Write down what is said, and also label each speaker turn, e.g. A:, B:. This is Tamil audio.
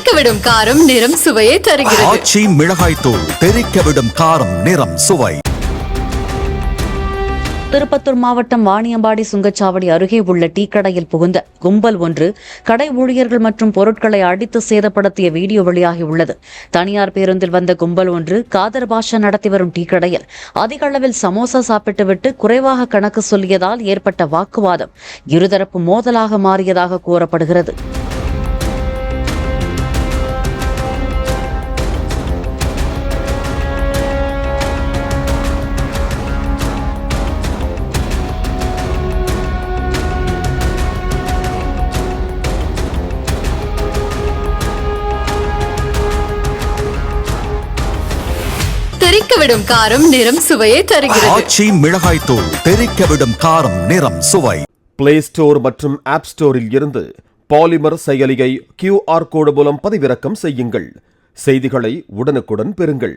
A: தெறிக்கவிடும் காரம் நிறம் சுவையை தருகிறது.
B: ஆச்சி மிளகாய் தூள் தெறிக்க விடும் காரம் நிறம் சுவை.
C: திருப்பத்தூர் மாவட்டம் வாணியம்பாடி சுங்கச்சாவடி அருகே உள்ள டீ கடையில் புகுந்த கும்பல் ஒன்று கடை ஊழியர்கள் மற்றும் பொருட்களை அடித்து சேதப்படுத்திய வீடியோ வெளியாகியுள்ளது. தனியார் பேருந்தில் வந்த கும்பல் ஒன்று காதர் பாஷா நடத்தி வரும் டீ கடையில் அதிக அளவில் சமோசா சாப்பிட்டுவிட்டு குறைவாக கணக்கு சொல்லியதால் ஏற்பட்ட வாக்குவாதம் இருதரப்பு மோதலாக மாறியதாக கூறப்படுகிறது.
A: தெறிக்கவிடும் காரம் நிறம் சுவையை தருகிறது.
B: ஆச்சி மிளகாய் தூள் தெறிக்க விடும் காரம் நிறம் சுவை.
D: பிளே ஸ்டோர் மற்றும் ஆப் ஸ்டோரில் இருந்து பாலிமர் செயலியை கியூஆர் கோடு மூலம் பதிவிறக்கம் செய்யுங்கள். செய்திகளை உடனுக்குடன் பெறுங்கள்.